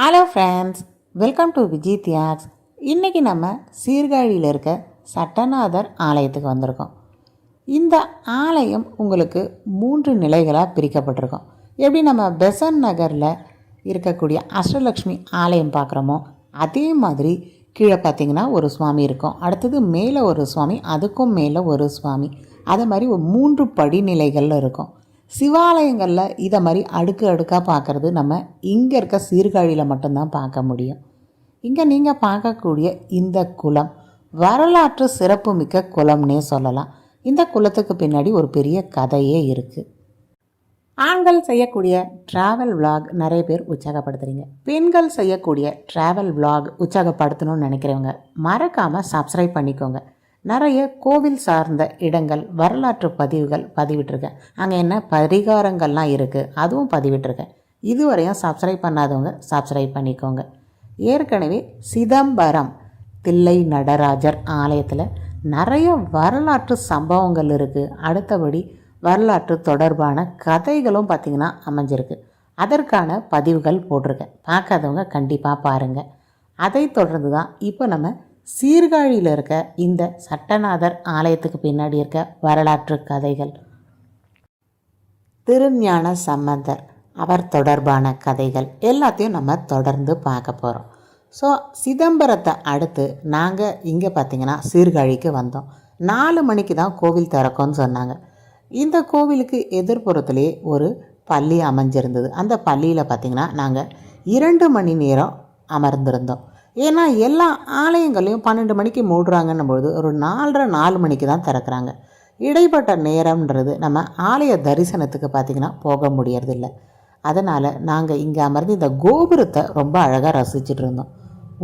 Hello friends welcome to Vijay Thyags இன்றைக்கி நம்ம சீர்காழியில் இருக்க சட்டநாதர் ஆலயத்துக்கு வந்திருக்கோம். இந்த ஆலயம் உங்களுக்கு மூன்று நிலைகளாக பிரிக்கப்பட்டிருக்கும். எப்படி நம்ம பெசன் நகரில் இருக்கக்கூடிய அஷ்டலக்ஷ்மி ஆலயம் பார்க்குறோமோ அதே மாதிரி கீழே பார்த்தீங்கன்னா ஒரு சுவாமி இருக்கும். அடுத்தது மேலே ஒரு சுவாமி அதுக்கும் மேலே ஒரு சுவாமி. அதே மாதிரி ஒரு மூன்று படிநிலைகளில் இருக்கும். சிவாலயங்களில் இதை மாதிரி அடுக்கு அடுக்காக பார்க்குறது நம்ம இங்கே இருக்க சீர்காழியில் மட்டும்தான் பார்க்க முடியும். இங்கே நீங்கள் பார்க்கக்கூடிய இந்த குளம் வரலாற்று சிறப்புமிக்க குளம்னே சொல்லலாம். இந்த குளத்துக்கு பின்னாடி ஒரு பெரிய கதையே இருக்குது ஆண்கள் செய்யக்கூடிய ட்ராவல் விளாக் நிறைய பேர் உற்சாகப்படுத்துகிறீங்க பெண்கள் செய்யக்கூடிய ட்ராவல் விளாக் உற்சாகப்படுத்தணும்னு நினைக்கிறவங்க மறக்காமல் சப்ஸ்கிரைப் பண்ணிக்கோங்க. நிறைய கோவில் சார்ந்த இடங்கள் வரலாற்று பதிவுகள் பதிவிட்டிருக்கேன். அங்கே என்ன பரிகாரங்கள்லாம் இருக்குது அதுவும் பதிவிட்டிருக்கேன். இதுவரையும் சப்ஸ்கிரைப் பண்ணாதவங்க சப்ஸ்கிரைப் பண்ணிக்கோங்க. ஏற்கனவே சிதம்பரம் தில்லை நடராஜர் ஆலயத்தில் நிறைய வரலாற்று சம்பவங்கள் இருக்குது அடுத்தபடி வரலாற்று தொடர்பான கதைகளும் பார்த்திங்கன்னா அமைஞ்சிருக்கு. அதற்கான பதிவுகள் போட்டிருக்கேன். பார்க்காதவங்க கண்டிப்பாக பாருங்கள் அதை தொடர்ந்து தான் இப்போ நம்ம சீர்காழியில் இருக்க இந்த சட்டநாதர் ஆலயத்துக்கு பின்னாடி இருக்க வரலாற்று கதைகள். திருஞான சம்பந்தர் அவர் தொடர்பான கதைகள் எல்லாத்தையும் நம்ம தொடர்ந்து பார்க்க போகிறோம் ஸோ சிதம்பரத்தை அடுத்து நாங்கள் இங்கே பார்த்தீங்கன்னா சீர்காழிக்கு வந்தோம். நாலு மணிக்கு தான் கோவில் திறக்கும்னு சொன்னாங்க. இந்த கோவிலுக்கு எதிர்ப்புறத்துலேயே ஒரு பள்ளி அமைஞ்சிருந்தது. அந்த பள்ளியில் பார்த்திங்கன்னா நாங்கள் இரண்டு மணி நேரம் அமர்ந்திருந்தோம். ஏன்னா எல்லா ஆலயங்களையும் பன்னெண்டு மணிக்கு மூடுறாங்கன்னும் பொழுது ஒரு நாலரை நாலு மணிக்கு தான் திறக்கிறாங்க. இடைப்பட்ட நேரம்ன்றது நம்ம ஆலய தரிசனத்துக்கு பார்த்திங்கன்னா போக முடியறதில்ல. அதனால் நாங்கள் இங்கே அமர்ந்து இந்த கோபுரத்தை ரொம்ப அழகாக ரசிச்சுட்டு இருந்தோம்.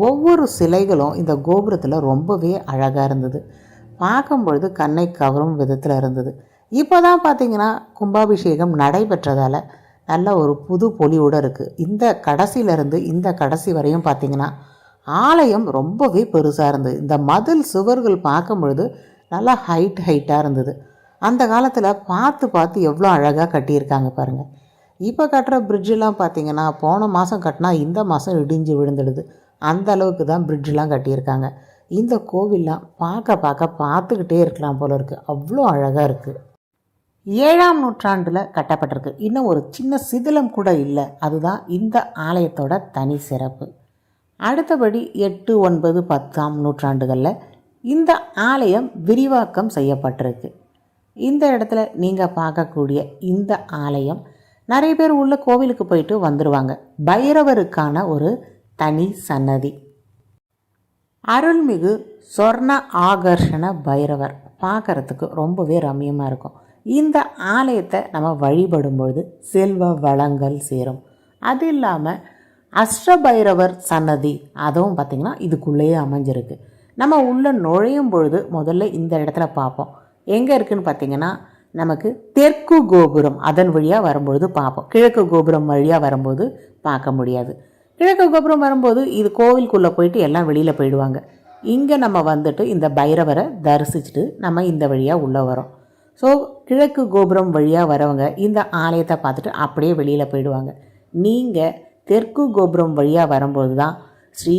ஒவ்வொரு சிலைகளும் இந்த கோபுரத்தில் ரொம்பவே அழகாக இருந்தது. பார்க்கும்பொழுது கண்ணை கவரும் விதத்தில் இருந்தது. இப்போ தான் பார்த்தீங்கன்னா கும்பாபிஷேகம் நடைபெற்றதால் நல்ல ஒரு புது பொலியோடு இருக்குது இந்த கடைசியிலேருந்து இந்த கடைசி வரையும் பார்த்திங்கன்னா ஆலயம் ரொம்பவே பெருசாக இருந்தது. இந்த மதில் சுவர்கள் பார்க்கும் பொழுது நல்லா ஹைட் ஹைட்டாக இருந்தது. அந்த காலத்தில் பார்த்து பார்த்து எவ்வளோ அழகாக கட்டியிருக்காங்க பாருங்கள் இப்போ கட்டுற பிரிட்ஜெலாம் பார்த்தீங்கன்னா போன மாதம் கட்டினா இந்த மாதம் இடிஞ்சு விழுந்துடுது. அந்த அளவுக்கு தான் பிரிட்ஜெலாம் கட்டியிருக்காங்க. இந்த கோவில்லாம் பார்க்க பார்க்க பார்த்துக்கிட்டே இருக்கலாம் போல இருக்குது அவ்வளோ அழகாக இருக்குது ஏழாம் நூற்றாண்டில் கட்டப்பட்டிருக்கு. இன்னும் ஒரு சின்ன சிதிலம் கூட இல்லை. அதுதான் இந்த ஆலயத்தோட தனி சிறப்பு. அடுத்தபடி எட்டு ஒன்பது பத்தாம் நூற்றாண்டுகளில் இந்த ஆலயம் விரிவாக்கம் செய்யப்பட்டிருக்கு. இந்த இடத்துல நீங்கள் பார்க்கக்கூடிய இந்த ஆலயம் நிறைய பேர் உள்ள கோவிலுக்கு போயிட்டு வந்துடுவாங்க பைரவருக்கான ஒரு தனி சன்னதி. அருள்மிகு சொர்ண ஆகர்ஷண பைரவர் பார்க்கறதுக்கு ரொம்பவே ரம்மியமாக இருக்கும். இந்த ஆலயத்தை நம்ம வழிபடும் பொழுது செல்வ வளங்கள் சேரும். அது இல்லாமல் அஷ்டபைரவர் சன்னதி. அதுவும் பார்த்திங்கன்னா இதுக்குள்ளேயே அமைஞ்சிருக்கு. நம்ம உள்ளே நுழையும் பொழுது முதல்ல இந்த இடத்துல பார்ப்போம். எங்கே இருக்குதுன்னு பார்த்தீங்கன்னா நமக்கு தெற்கு கோபுரம் அதன் வழியாக வரும்பொழுது பார்ப்போம். கிழக்கு கோபுரம் வழியாக வரும்போது பார்க்க முடியாது. கிழக்கு கோபுரம் வரும்போது இது கோவிலுக்குள்ளே போயிட்டு எல்லாம் வெளியில் போயிடுவாங்க. இங்கே நம்ம வந்துட்டு இந்த பைரவரை தரிசிச்சுட்டு நம்ம இந்த வழியாக உள்ளே வரோம். ஸோ கிழக்கு கோபுரம் வழியாக வரவங்க இந்த ஆலயத்தை பார்த்துட்டு அப்படியே வெளியில் போயிடுவாங்க. நீங்கள் தெற்கு கோபுரம் வழியாக வரும்போது தான் ஸ்ரீ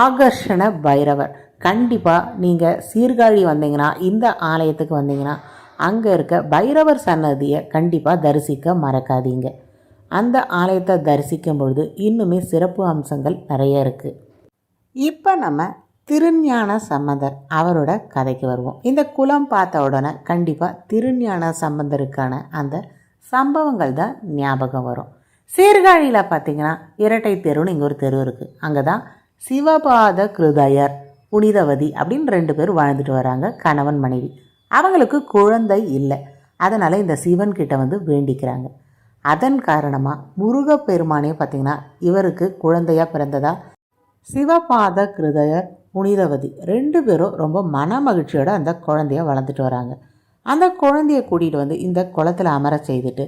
ஆகர்ஷண பைரவர். கண்டிப்பாக நீங்கள் சீர்காழி வந்தீங்கன்னா இந்த ஆலயத்துக்கு வந்தீங்கன்னா அங்கே இருக்க பைரவர் சன்னதியை கண்டிப்பாக தரிசிக்க மறக்காதீங்க. அந்த ஆலயத்தை தரிசிக்கும் பொழுது இன்னுமே சிறப்பு அம்சங்கள் நிறைய இருக்குது இப்போ நம்ம திருஞான சம்பந்தர் அவரோட கதைக்கு வருவோம். இந்த குலம் பார்த்த உடனே கண்டிப்பாக திருஞான சம்பந்தருக்கான அந்த சம்பவங்கள் தான் ஞாபகம் வரும். சீர்காழியில் பார்த்தீங்கன்னா இரட்டை தெருன்னு இங்கே ஒரு தெரு இருக்குது அங்கே தான் சிவபாத கிருதயர் புனிதவதி அப்படின்னு ரெண்டு பேர் வாழ்ந்துட்டு வராங்க கணவன் மனைவி. அவங்களுக்கு குழந்தை இல்லை. அதனால் இந்த சிவன் கிட்ட வந்து வேண்டிக்கிறாங்க. அதன் காரணமாக முருகப்பெருமானே பார்த்திங்கன்னா இவருக்கு குழந்தையாக பிறந்ததா? சிவபாத கிருதயர் புனிதவதி ரெண்டு பேரும் ரொம்ப மன மகிழ்ச்சியோடு அந்த குழந்தைய வளர்ந்துட்டு வராங்க. அந்த குழந்தைய கூட்டிகிட்டு வந்து இந்த குளத்தில் அமர செய்துட்டு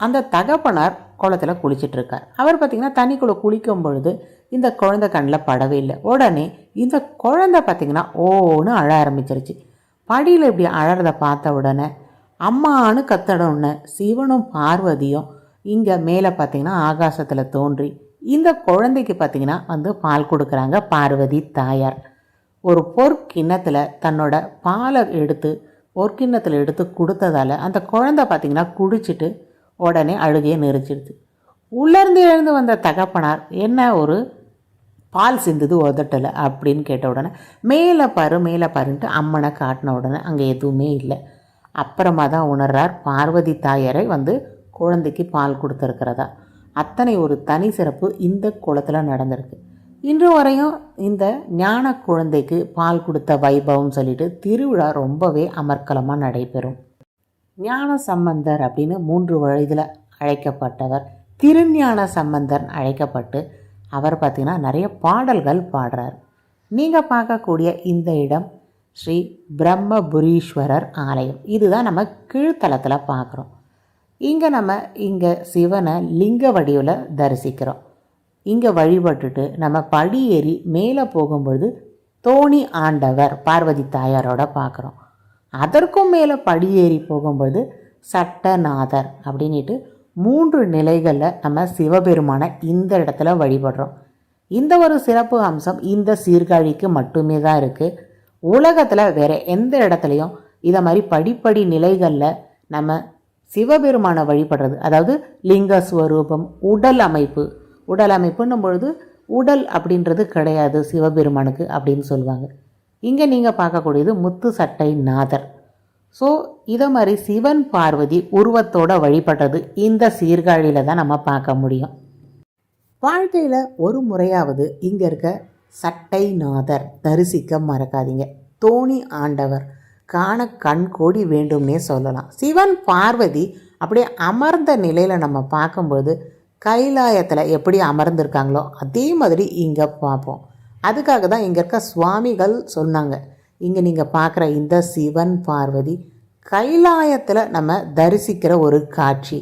அந்த தகப்பனார் குளத்தில் குளிச்சிட்டு இருக்கார் அவர் பார்த்திங்கன்னா தண்ணிக்குள்ளே குளிக்கும் பொழுது இந்த குழந்தை கண்ணில் படவே இல்லை. உடனே இந்த குழந்தை பார்த்திங்கன்னா ஓன்னு அழ ஆரம்பிச்சிருச்சு. படியில் இப்படி அழறத பார்த்த உடனே அம்மானு கத்தடவுடனே சிவனும் பார்வதியும் இங்கே மேலே பார்த்திங்கன்னா ஆகாசத்தில் தோன்றி இந்த குழந்தைக்கு பார்த்தீங்கன்னா வந்து பால் கொடுக்குறாங்க பார்வதி தாயார். ஒரு பொற்கிண்ணத்தில் தன்னோட பாலை எடுத்து பொற்கிண்ணத்தில் எடுத்து கொடுத்ததால அந்த குழந்தை பார்த்திங்கன்னா குடிச்சிட்டு உடனே அழுகையை நெரிச்சிடுது உள்ளேருந்து எழுந்து வந்த தகப்பனார் என்ன ஒரு பால் சிந்துது உதட்டலை? அப்படின்னு கேட்ட உடனே மேலே பாரு மேலே பாருன்ட்டு அம்மனை காட்டின உடனே அங்கே எதுவுமே இல்லை. அப்புறமா தான் உணர்றார் பார்வதி தாயரை வந்து குழந்தைக்கு பால் கொடுத்துருக்கிறதா. அத்தனை ஒரு தனி சிறப்பு இந்த குளத்தில் நடந்திருக்கு. இன்று வரையும் இந்த ஞான குழந்தைக்கு பால் கொடுத்த வைபவம் சொல்லிட்டு திருவிழா ரொம்பவே அமர்க்கலமாக நடைபெறும். ஞான சம்பந்தர் அப்படின்னு மூன்று வயதில் அழைக்கப்பட்டவர். திருஞான சம்பந்தர் அழைக்கப்பட்டு அவர் பார்த்திங்கன்னா நிறைய பாடல்கள் பாடுறார். நீங்கள் பார்க்கக்கூடிய இந்த இடம் ஸ்ரீ பிரம்மபுரீஸ்வரர் ஆலயம். இதுதான் நம்ம கீழ்த்தலத்தில் பார்க்குறோம் இங்கே நம்ம இங்கே சிவனை லிங்க வடிவில் தரிசிக்கிறோம். இங்கே வழிபட்டுட்டு நம்ம படி ஏறி மேலே போகும்பொழுது தோணி ஆண்டவர் பார்வதி தாயாரோட பார்க்குறோம் அதற்கும் மேலே படியேறி போகும்போது சட்டநாதர் அப்படின்ட்டு மூன்று நிலைகளில் நம்ம சிவபெருமானை இந்த இடத்துல வழிபடுறோம். இந்த ஒரு சிறப்பு அம்சம் இந்த சீர்காழிக்கு மட்டுமே தான் இருக்குது உலகத்தில் வேறு எந்த இடத்துலையும் இதை மாதிரி படிப்படி நிலைகளில் நம்ம சிவபெருமானை வழிபடுறது அதாவது லிங்க ஸ்வரூபம் உடல் அமைப்பு உடல் அமைப்புன்னும் பொழுது உடல் அப்படின்றது கிடையாது சிவபெருமானுக்கு அப்படின்னு சொல்லுவாங்க. இங்கே நீங்கள் பார்க்கக்கூடியது முத்து சட்டை நாதர். ஸோ இதை மாதிரி சிவன் பார்வதி உருவத்தோட வழிபடுறது இந்த சீர்காழியில் தான் நம்ம பார்க்க முடியும். வாழ்க்கையில் ஒரு முறையாவது இங்கே இருக்க சட்டை நாதர் தரிசிக்க மறக்காதீங்க. தோணி ஆண்டவர் காண கண் கோடி வேண்டும்னே சொல்லலாம். சிவன் பார்வதி அப்படியே அமர்ந்த நிலையில் நம்ம பார்க்கும்போது கைலாயத்தில் எப்படி அமர்ந்திருக்காங்களோ அதே மாதிரி இங்கே பார்ப்போம். அதுக்காக தான் இங்கே இருக்க சுவாமிகள் சொன்னாங்க. இங்கே நீங்கள் பார்க்குற இந்த சிவன் பார்வதி கைலாயத்தில் நம்ம தரிசிக்கிற ஒரு காட்சி.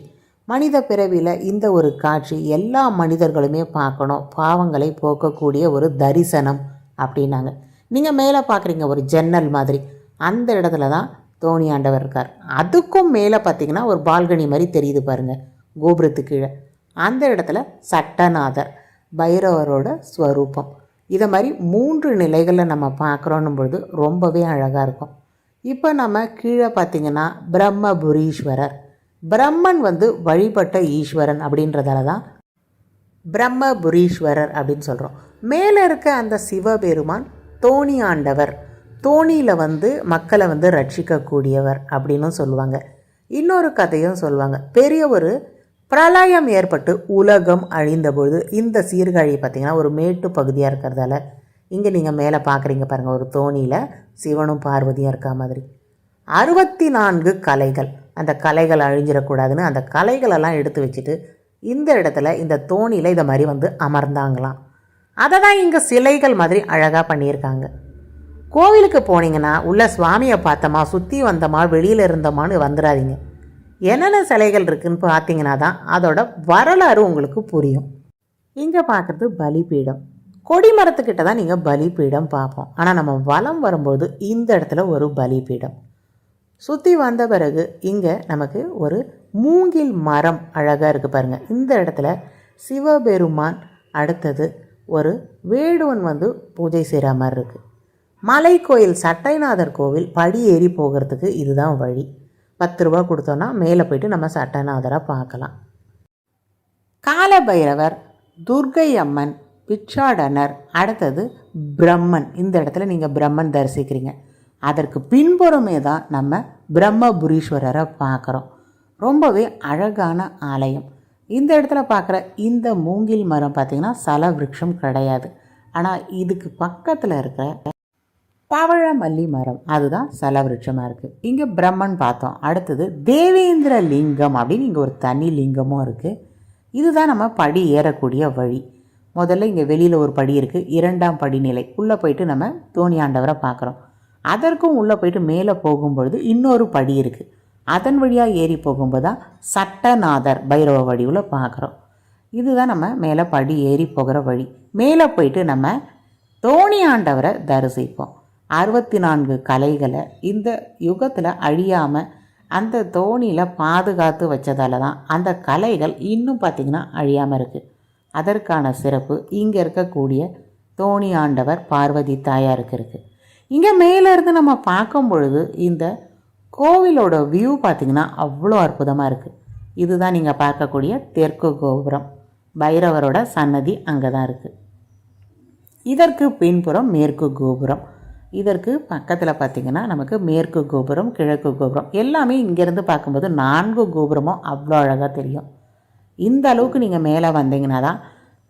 மனித பிறவியில் இந்த ஒரு காட்சி எல்லா மனிதர்களுமே பார்க்கணும். பாவங்களை போக்கக்கூடிய ஒரு தரிசனம் அப்படின்னாங்க. நீங்கள் மேலே பார்க்குறீங்க ஒரு ஜன்னல் மாதிரி. அந்த இடத்துல தான் தோணி ஆண்டவர் இருக்கார். அதுக்கும் மேலே பார்த்தீங்கன்னா ஒரு பால்கனி மாதிரி தெரியுது பாருங்கள் கோபுரத்து கீழே. அந்த இடத்துல சட்டநாதர் பைரவரோட ஸ்வரூபம். இதை மாதிரி மூன்று நிலைகளை நம்ம பார்க்குறோன்னும் பொழுது ரொம்பவே அழகாக இருக்கும். இப்போ நம்ம கீழே பார்த்தீங்கன்னா பிரம்மபுரீஸ்வரர். பிரம்மன் வந்து வழிபட்ட ஈஸ்வரன் அப்படின்றதால தான் பிரம்மபுரீஸ்வரர் அப்படின்னு சொல்கிறோம் மேலே இருக்க அந்த சிவபெருமான் தோணி ஆண்டவர். தோணியில் வந்து மக்களை வந்து ரட்சிக்கக்கூடியவர் அப்படின்னும் சொல்லுவாங்க. இன்னொரு கதையும் சொல்லுவாங்க. பெரிய ஒரு பிரளயம் ஏற்பட்டு உலகம் அழிந்தபொழுது இந்த சீர்காழி பார்த்திங்கன்னா ஒரு மேட்டு பகுதியாக இருக்கிறதால இங்கே நீங்கள் மேலே பார்க்குறீங்க பாருங்கள் ஒரு தோணியில் சிவனும் பார்வதியும் இருக்கா மாதிரி. அறுபத்தி நான்கு கலைகள். அந்த கலைகள் அழிஞ்சிடக்கூடாதுன்னு அந்த கலைகளெல்லாம் எடுத்து வச்சுட்டு இந்த இடத்துல இந்த தோணியில் இதை மாதிரி வந்து அமர்ந்தாங்களாம். அதை தான் இங்கே சிலைகள் மாதிரி அழகாக பண்ணியிருக்காங்க. கோவிலுக்கு போனீங்கன்னா உள்ள சுவாமியை பார்த்தோமா சுற்றி வந்தோமா வெளியில் இருந்தோமான்னு வந்துடாதீங்க. என்னென்ன சிலைகள் இருக்குன்னு பார்த்தீங்கன்னா தான் அதோட வரலாறு உங்களுக்கு புரியும். இங்கே பார்க்குறது பலிபீடம். கொடிமரத்துக்கிட்ட தான் நீங்கள் பலிபீடம் பார்ப்போம். ஆனால் நம்ம வலம் வரும்போது இந்த இடத்துல ஒரு பலிபீடம். சுற்றி வந்த பிறகு இங்கே நமக்கு ஒரு மூங்கில் மரம் அழகாக இருக்குது பாருங்கள் இந்த இடத்துல சிவபெருமான் அடுத்தது ஒரு வேடுவன் வந்து பூஜை செய்கிற மாதிரி இருக்குது மலை கோயில் சட்டைநாதர் கோவில் படி ஏறி போகிறதுக்கு இதுதான் வழி. பத்து ரூபா கொடுத்தோன்னா மேலே போயிட்டு நம்ம சட்டைநாதரை பார்க்கலாம். காலபைரவர் துர்கை அம்மன் பிச்சாடனர் அடுத்தது பிரம்மன். இந்த இடத்துல நீங்கள் பிரம்மன் தரிசிக்கிறீங்க. அதற்கு பின்புறமே தான் நம்ம பிரம்மபுரீஸ்வரரை பார்க்குறோம். ரொம்பவே அழகான ஆலயம். இந்த இடத்துல பார்க்குற இந்த மூங்கில் மரம் பார்த்திங்கன்னா சல விருட்சம் கிடையாது. ஆனால் இதுக்கு பக்கத்தில் இருக்கிற பவழ மல்லி மரம் அதுதான் சலவிருட்சமாக இருக்குது இங்கே பிரம்மன் பார்த்தோம். அடுத்தது தேவேந்திர லிங்கம் அப்படின்னு இங்கே ஒரு தனி லிங்கமும் இருக்குது இதுதான் நம்ம படி ஏறக்கூடிய வழி. முதல்ல இங்கே வெளியில் ஒரு படி இருக்குது இரண்டாம் படிநிலை. உள்ளே போயிட்டு நம்ம தோணி ஆண்டவரை பார்க்குறோம். அதற்கும் உள்ளே போயிட்டு மேலே போகும்பொழுது இன்னொரு படி இருக்குது அதன் வழியாக ஏறி போகும்போது தான் சட்டநாதர் பைரவ வடிவில் பார்க்குறோம். இதுதான் நம்ம மேலே படி ஏறி போகிற வழி. மேலே போயிட்டு நம்ம தோணி ஆண்டவரை தரிசிப்போம். அறுபத்தி நான்கு கலைகளை இந்த யுகத்தில் அழியாமல் அந்த தோணியில் பாதுகாத்து வச்சதால தான் அந்த கலைகள் இன்னும் பார்த்திங்கன்னா அழியாமல் இருக்குது அதற்கான சிறப்பு இங்கே இருக்கக்கூடிய தோணி ஆண்டவர் பார்வதி தாயாருக்கு இருக்குது இங்கே மேலேருந்து நம்ம பார்க்கும் பொழுது இந்த கோவிலோட வியூ பார்த்திங்கன்னா அவ்வளோ அற்புதமாக இருக்குது இதுதான் நீங்கள் பார்க்கக்கூடிய தெற்கு கோபுரம். பைரவரோட சன்னதி அங்கே தான் இருக்குது இதற்கு பின்புறம் மேற்கு கோபுரம். இதற்கு பக்கத்தில் பார்த்திங்கன்னா நமக்கு மேற்கு கோபுரம் கிழக்கு கோபுரம் எல்லாமே இங்கேருந்து பார்க்கும்போது நான்கு கோபுரமும் அவ்வளோ அழகாக தெரியும். இந்த அளவுக்கு நீங்கள் மேலே வந்தீங்கன்னா தான்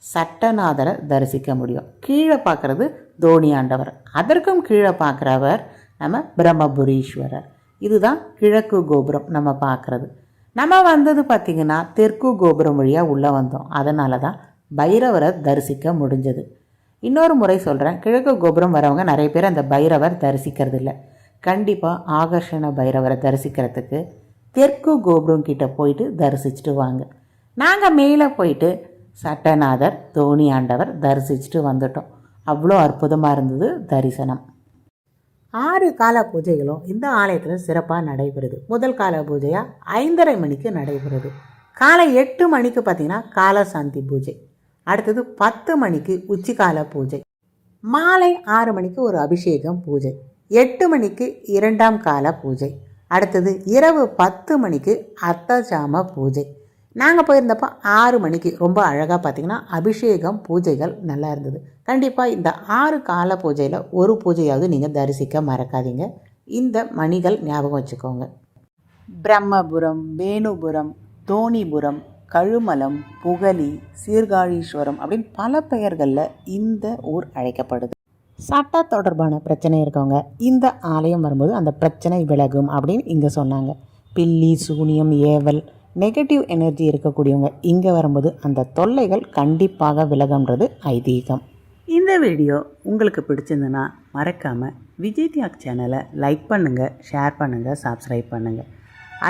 சட்டநாதரை தரிசிக்க முடியும். கீழே பார்க்குறது தோணி ஆண்டவர். அதற்கும் கீழே பார்க்குறவர் நம்ம பிரம்மபுரீஸ்வரர். இதுதான் கிழக்கு கோபுரம் நம்ம பார்க்குறது. நம்ம வந்தது பார்த்திங்கன்னா தெற்கு கோபுரம் வழியாக உள்ளே வந்தோம். அதனால தான் பைரவரை தரிசிக்க முடிஞ்சது. இன்னொரு முறை சொல்கிறேன் கிழக்கு கோபுரம் வரவங்க நிறைய பேர் அந்த பைரவர் தரிசிக்கிறது இல்லை கண்டிப்பாக ஆகர்ஷண பைரவரை தரிசிக்கிறதுக்கு தெற்கு கோபுரம் கிட்டே போயிட்டு தரிசிச்சுட்டு வாங்க. நாங்கள் மேலே போயிட்டு சட்டநாதர் தோணி ஆண்டவர் தரிசிச்சுட்டு வந்துட்டோம். அவ்வளோ அற்புதமாக இருந்தது தரிசனம். ஆறு கால பூஜைகளும் இந்த ஆலயத்தில் சிறப்பாக நடைபெறுது. முதல் கால பூஜையாக ஐந்தரை மணிக்கு நடைபெறுது. காலை எட்டு மணிக்கு பார்த்தீங்கன்னா காலசாந்தி பூஜை. அடுத்தது பத்து மணிக்கு உச்சிக்கால பூஜை. மாலை ஆறு மணிக்கு ஒரு அபிஷேகம் பூஜை. எட்டு மணிக்கு இரண்டாம் கால பூஜை. அடுத்தது இரவு பத்து மணிக்கு அர்த்தஜாம பூஜை. நாங்கள் போயிருந்தப்போ ஆறு மணிக்கு ரொம்ப அழகாக பார்த்திங்கன்னா அபிஷேகம் பூஜைகள் நல்லா இருந்தது. கண்டிப்பாக இந்த ஆறு கால பூஜையில் ஒரு பூஜையாவது நீங்கள் தரிசிக்க மறக்காதீங்க. இந்த மணிகள் ஞாபகம் வச்சுக்கோங்க. பிரம்மபுரம் வேணுபுரம் தோணிபுரம் கழுமலம் புகலி சீர்காழீஸ்வரம் அப்படின்னு பல பெயர்களில் இந்த ஊர் அழைக்கப்படுது. சட்ட தொடர்பான பிரச்சனை இருக்கவங்க இந்த ஆலயம் வரும்போது அந்த பிரச்சனை விலகும் அப்படின்னு இங்கே சொன்னாங்க. பில்லி சூனியம் ஏவல் நெகட்டிவ் எனர்ஜி இருக்கக்கூடியவங்க இங்கே வரும்போது அந்த தொல்லைகள் கண்டிப்பாக விலகும்ன்றது ஐதீகம். இந்த வீடியோ உங்களுக்கு பிடிச்சிருந்துன்னா மறக்காமல் விஜய் தியாக் சேனலை லைக் பண்ணுங்கள் ஷேர் பண்ணுங்கள் சப்ஸ்கிரைப் பண்ணுங்கள்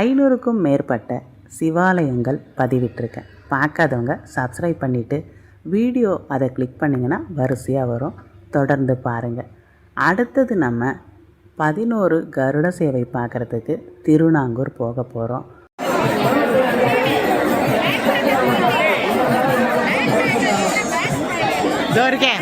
ஐநூறுக்கும் மேற்பட்ட சிவாலயங்கள் பதிவிட்டிருக்கேன். பார்க்காதவங்க சப்ஸ்கிரைப் பண்ணிவிட்டு வீடியோ அதை கிளிக் பண்ணிங்கன்னா வரிசையாக வரும். தொடர்ந்து பாருங்கள் அடுத்தது நம்ம பதினோரு கருட சேவை பார்க்குறதுக்கு திருநாங்கூர் போக போகிறோம் இருக்கேன்.